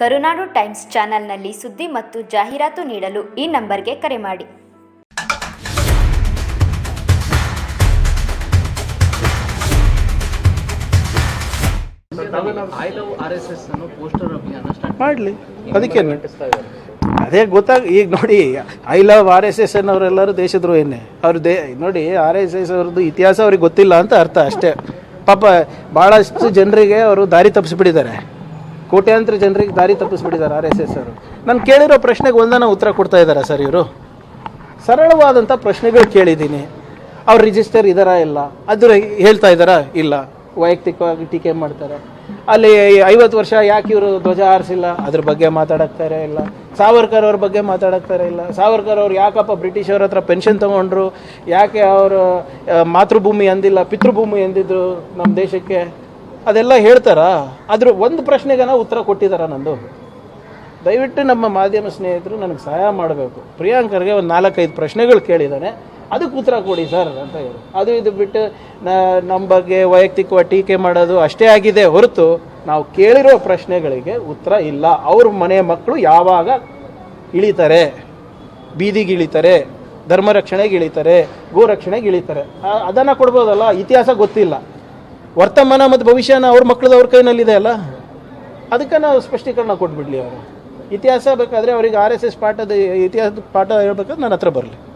ಕರುನಾಡು times ಚಾನೆಲ್ನಲ್ಲಿ ಸುದ್ದಿ ಮತ್ತು ಜಾಹೀರಾತು ನೀಡಲು ಈ ನಂಬರ್ಗೆ ಕರೆ ಮಾಡಿ. ಮಾಡಲಿ. ಅದಕ್ಕೇನು? ಅದೇ ಗೊತ್ತಾಗ ಈಗ ನೋಡಿ I love R S S ಅನ್ನೋರೆಲ್ಲರೂ ದೇಶದ್ರೋಹಿನೇ ಅವ್ರ ದೇ ನೋಡಿ ಆರ್ ಎಸ್ ಎಸ್ ಅವ್ರದ್ದು ಇತಿಹಾಸ ಅವ್ರಿಗೆ ಗೊತ್ತಿಲ್ಲ ಅಂತ ಅರ್ಥ ಅಷ್ಟೇ. ಪಾಪ ಭಾಳಷ್ಟು ಜನರಿಗೆ ಅವರು ದಾರಿ ತಪ್ಪಿಸ್ಬಿಟ್ಟಿದ್ದಾರೆ. ಕೋಟ್ಯಾಂತರ ಜನರಿಗೆ ದಾರಿ ತಪ್ಪಿಸ್ಬಿಟ್ಟಿದ್ದಾರೆ ಆರ್ ಎಸ್ ಎಸ್ ಅವರು. ನಾನು ಕೇಳಿರೋ ಪ್ರಶ್ನೆಗೆ ಒಂದನ ಉತ್ತರ ಕೊಡ್ತಾ ಇದ್ದಾರೆ ಸರ್ ಇವರು? ಸರಳವಾದಂಥ ಪ್ರಶ್ನೆಗಳು ಕೇಳಿದ್ದೀನಿ. ಅವ್ರು ರಿಜಿಸ್ಟರ್ ಇದ್ದಾರಾ ಇಲ್ಲ? ಅದ್ರ ಹೇಳ್ತಾ ಇದ್ದಾರಾ? ಇಲ್ಲ. ವೈಯಕ್ತಿಕವಾಗಿ ಟೀಕೆ ಮಾಡ್ತಾರೆ. ಅಲ್ಲಿ ಐವತ್ತು ವರ್ಷ ಯಾಕೆ ಇವರು ಧ್ವಜ ಆರಿಸಿಲ್ಲ ಅದ್ರ ಬಗ್ಗೆ ಮಾತಾಡಕ್ತಾರೆ ಇಲ್ಲ. ಸಾವರ್ಕರ್ ಅವ್ರ ಬಗ್ಗೆ ಮಾತಾಡಕ್ತಾರೆ ಇಲ್ಲ. ಸಾವರ್ಕರ್ ಅವ್ರು ಯಾಕಪ್ಪ ಬ್ರಿಟಿಷ್ ಅವ್ರ ಹತ್ರ ಪೆನ್ಷನ್ ತೊಗೊಂಡ್ರು? ಯಾಕೆ ಅವರು ಮಾತೃಭೂಮಿ ಅಂದಿಲ್ಲ, ಪಿತೃಭೂಮಿ ಎಂದಿದ್ರು ನಮ್ಮ ದೇಶಕ್ಕೆ? ಅದೆಲ್ಲ ಹೇಳ್ತಾರಾ? ಅದ್ರ ಒಂದು ಪ್ರಶ್ನೆಗನ ಉತ್ತರ ಕೊಟ್ಟಿದ್ದಾರ ನಂದು? ದಯವಿಟ್ಟು ನಮ್ಮ ಮಾಧ್ಯಮ ಸ್ನೇಹಿತರು ನನಗೆ ಸಹಾಯ ಮಾಡಬೇಕು. ಪ್ರಿಯಾಂಕರ್ಗೆ ಒಂದು ನಾಲ್ಕೈದು ಪ್ರಶ್ನೆಗಳು ಕೇಳಿದ್ದಾನೆ ಅದಕ್ಕೆ ಉತ್ತರ ಕೊಡಿ ಸರ್ ಅಂತ ಹೇಳಿ. ಅದು ಇದು ಬಿಟ್ಟು ನಮ್ಮ ಬಗ್ಗೆ ವೈಯಕ್ತಿಕವಾಗಿ ಟೀಕೆ ಮಾಡೋದು ಅಷ್ಟೇ ಆಗಿದೆ ಹೊರತು ನಾವು ಕೇಳಿರೋ ಪ್ರಶ್ನೆಗಳಿಗೆ ಉತ್ತರ ಇಲ್ಲ. ಅವ್ರ ಮನೆ ಮಕ್ಕಳು ಯಾವಾಗ ಇಳಿತಾರೆ? ಬೀದಿಗೆ ಇಳಿತಾರೆ ಧರ್ಮ ರಕ್ಷಣೆಗೆ ಇಳಿತಾರೆ ಗೋ ರಕ್ಷಣೆಗೆ ಇಳಿತಾರೆ ಅದನ್ನ ಕೊಡ್ಬೋದಲ್ಲ? ಇತಿಹಾಸ ಗೊತ್ತಿಲ್ಲ. ವರ್ತಮಾನ ಮತ್ತು ಭವಿಷ್ಯನ ಅವ್ರ ಮಕ್ಕಳದ್ದು ಅವ್ರ ಕೈನಲ್ಲಿದೆ ಅಲ್ಲ? ಅದಕ್ಕೆ ನಾವು ಸ್ಪಷ್ಟೀಕರಣ ಕೊಟ್ಬಿಡ್ಲಿ ಅವರು. ಇತಿಹಾಸ ಬೇಕಾದರೆ ಅವ್ರಿಗೆ ಆರ್ ಎಸ್ ಎಸ್ ಪಾಠದ ಇತಿಹಾಸದ ಪಾಠ ಹೇಳ್ಬೇಕಾದ್ರೆ ನನ್ನ ಹತ್ರ ಬರಲಿ.